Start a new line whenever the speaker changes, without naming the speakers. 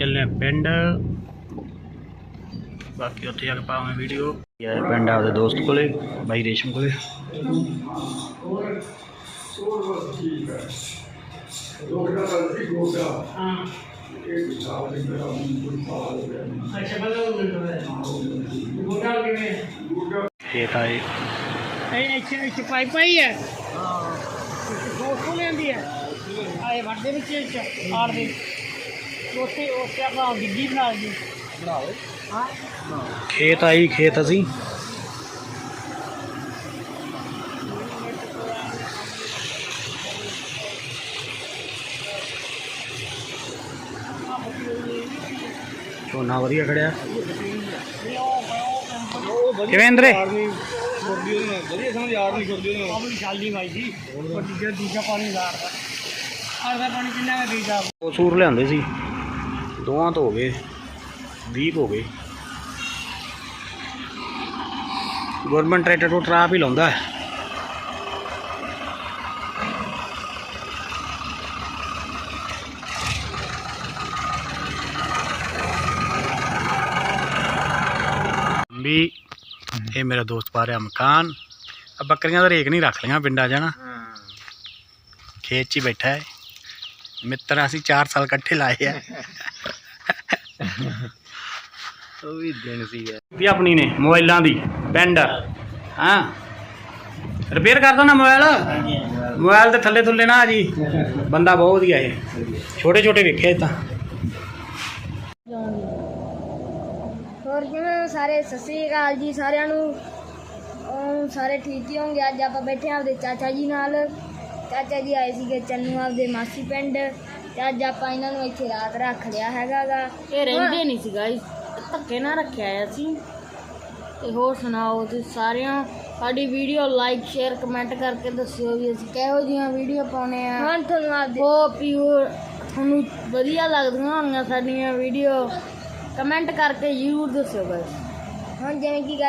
ਚੱਲੇ ਪਿੰਡ। ਬਾਕੀ ਉੱਥੇ ਜਾ ਕੇ ਪਾਵਾਂਗੇ ਵੀਡੀਓ ਯਾਰ, ਪਿੰਡ ਆਪਦੇ ਦੋਸਤ ਕੋਲੇ, ਬਾਈ ਰੇਸ਼ਮ ਕੋਲੇ। ਹਾਂ ਅੱਛਾ ਗੋਡਾ ਇਹ ਇੱਥੇ ਇੱਥੇ ਪਾਈ ਪਾਈ ਹੈ? ਹਾਂ। ਦੋ ਸੌ ਲੈਂਦੀ ਹੈ? ਆਏ ਵੱਡੇ ਵਿੱਚ ਆੜ ਦੇ ਬਣਾ ਲਈ। ਬਣਾਓ ਹਾਂ ਖੇਤ ਆਈ ਖੇਤ ਅਸੀਂ। ਝੋਨਾ ਵਧੀਆ ਖੜਿਆ। ਕਿਵੇਂ ਇੰਦਰੇ
ਵਧੀਆ ਸਮਝ ਯਾਰ ਨਹੀਂ ਕਰਦੀ ਉਹਨੂੰ
ਆਪਣੀ ਛਾਲੀ ਮਾਈ ਸੀ। ਉਹ ਦੂਜਾ ਦੂਜਾ ਪਾਣੀ ਲਾੜਦਾ ਆੜਦਾ ਪਾਣੀ ਕਿੰਨਾ ਹੈ ਦੀਦਾ ਉਹ ਸੂਰ ਲਿਆਂਦੇ ਸੀ। ਦੋਵਾਂ ਤੋਂ ਹੋ ਗਏ 20 ਹੋ ਗਏ। ਗਵਰਨਮੈਂਟ ਟਰੈਕਟਰ ਤੋਂ ਟਰਾਪ ਹੀ ਲਾਉਂਦਾ ਹੈ। ਵੀ ਇਹ ਮੇਰਾ ਦੋਸਤ ਪਾ ਰਿਹਾ ਮਕਾਨ। ਆ ਬੱਕਰੀਆਂ ਦਾ ਰੇਕ ਨਹੀਂ ਰੱਖ ਲਈਆਂ ਪਿੰਡਾਂ ਜਾਣਾ ਖੇਤ 'ਚ ਹੀ ਬੈਠਾ ਹੈ। ਮਿੱਤਰ ਅਸੀਂ 4 ਸਾਲ ਇਕੱਠੇ ਲਾਏ ਆ।
ਉਹ ਵੀ ਦਿਨ ਸੀਗਾ
ਵੀ ਆਪਣੀ ਨੇ ਮੋਬਾਈਲਾਂ ਦੀ ਪਿੰਡ ਹਾਂ। ਰਿਪੇਅਰ ਕਰ ਦੋ ਨਾ ਮੋਬਾਈਲ। ਮੋਬਾਈਲ ਦੇ ਥੱਲੇ ਥੁੱਲੇ ਨਾ ਆ ਜੀ। ਬੰਦਾ ਬਹੁਤ ਵਧੀਆ ਇਹ। ਛੋਟੇ ਛੋਟੇ ਵੇਖਿਆ ਇਹ ਤਾਂ।
ਹੋਰ ਕਿਵੇਂ ਹੋ ਸਾਰੇ? ਸਤਿ ਸ੍ਰੀ ਅਕਾਲ ਜੀ ਸਾਰਿਆਂ ਨੂੰ। ਸਾਰੇ ਠੀਕ ਹੀ ਹੋਣਗੇ। ਅੱਜ ਆਪਾਂ ਬੈਠੇ ਆਪਦੇ ਚਾਚਾ ਜੀ ਨਾਲ। ਚਾਚਾ ਜੀ ਆਏ ਸੀਗੇ ਚੰਨੂ ਆਪਦੇ ਮਾਸੀ ਪਿੰਡ। ਤੇ ਅੱਜ ਆਪਾਂ ਇਹਨਾਂ ਨੂੰ ਇੱਥੇ ਰਾਤ ਰੱਖ ਲਿਆ ਹੈਗਾਗਾ।
ਇਹ ਰਹਿੰਦੇ ਨਹੀਂ ਸੀ ਗਾਇਸ ਧੱਕੇ ਨਾਲ ਰੱਖਿਆ ਆ ਅਸੀਂ ਤੇ ਹੋਰ ਸੁਣਾਓ ਤੁਸੀਂ ਸਾਰਿਆਂ। ਸਾਡੀ ਵੀਡੀਓ ਲਾਈਕ ਸ਼ੇਅਰ ਕਮੈਂਟ ਕਰਕੇ ਦੱਸਿਓ ਵੀ ਅਸੀਂ ਕਿਹੋ ਜਿਹੀਆਂ ਵੀਡੀਓ ਪਾਉਨੇ ਆ।
ਹੁਣ ਤੁਹਾਨੂੰ ਆਪਦੇ
ਹੋਪ ਯੂ ਤੁਹਾਨੂੰ ਵਧੀਆ ਲੱਗਦੀਆਂ ਹੋਣਗੀਆਂ ਸਾਡੀਆਂ ਵੀਡੀਓ। ਕਮੈਂਟ ਕਰਕੇ ਜ਼ਰੂਰ ਦੱਸਿਓ ਗਾਇਸ
ਹੁਣ ਜਿਵੇਂ ਕਿ ਗਾਇਸ